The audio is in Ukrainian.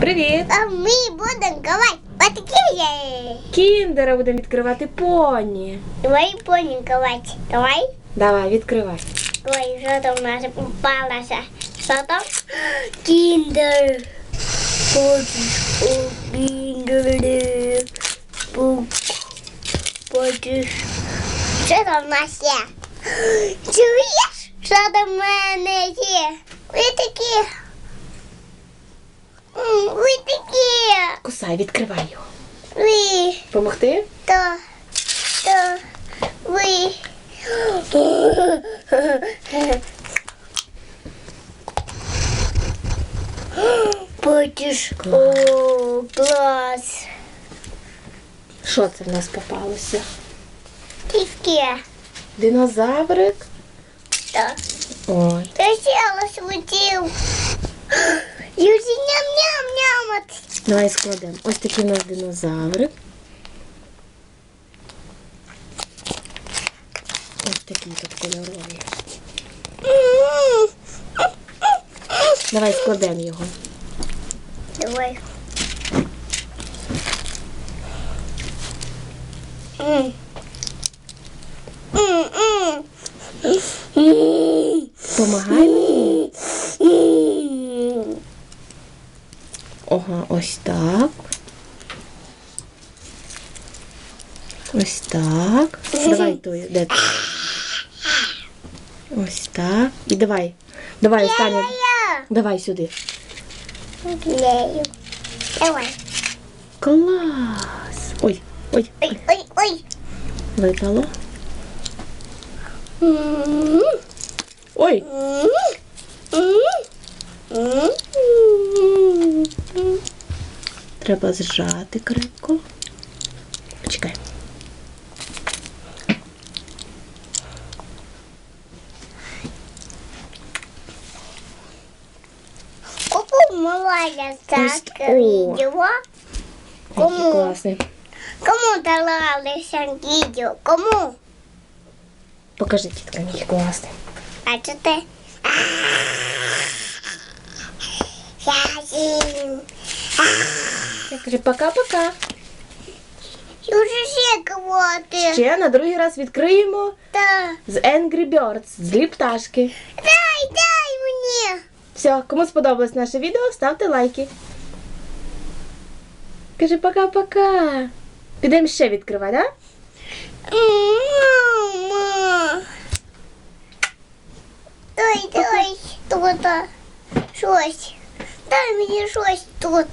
Привіт! А ми будемо ковати патрики. Кіндера будемо відкривати поні. Давай поні ковати. Давай. Давай, відкривай. Ой, що там у нас попалося? Що там? Кіндер. Хочеш у кіндері. Хочеш. Що там у нас є? Чуєш? Що там в мене є? Ви такі. М, Ви такі. Кусай, відкривай його. Ви. Помогти? то, то ви. Будеш о, клас. Що це в нас попалося? Таке. Динозаврик? Так. Ой. Ти сіла світив. Юзі ням-ням-ням. Давай складемо. Ось такий у нас динозаврик. Ось такий тут кольоровий. Давай складемо його. Давай. Помагай мені. Ага, ось так. Ось так. Давай той, де ти? Ось так. І давай. Давай, останнє. Я Давай сюди. клею. Давай. Клас. Ой, ой, Ой, ой, ой. випало. М. Ой, треба зжати крепко. Почекай. О. відео? Кому? Кому давалися відео? Кому? Покажи, тітка, який класний. Бачите? Ясін. Я кажу, пока-пока. Уже ще кого-то. Ще на другий раз відкриємо Та. з Angry Birds, злі пташки. Дай, дай мені. Все, кому сподобалось наше відео, ставте лайки. Кажи пока-пока. Підемо ще відкривати, да? Мама. Дай, дай, тут. Щось. Дай мені щось тут.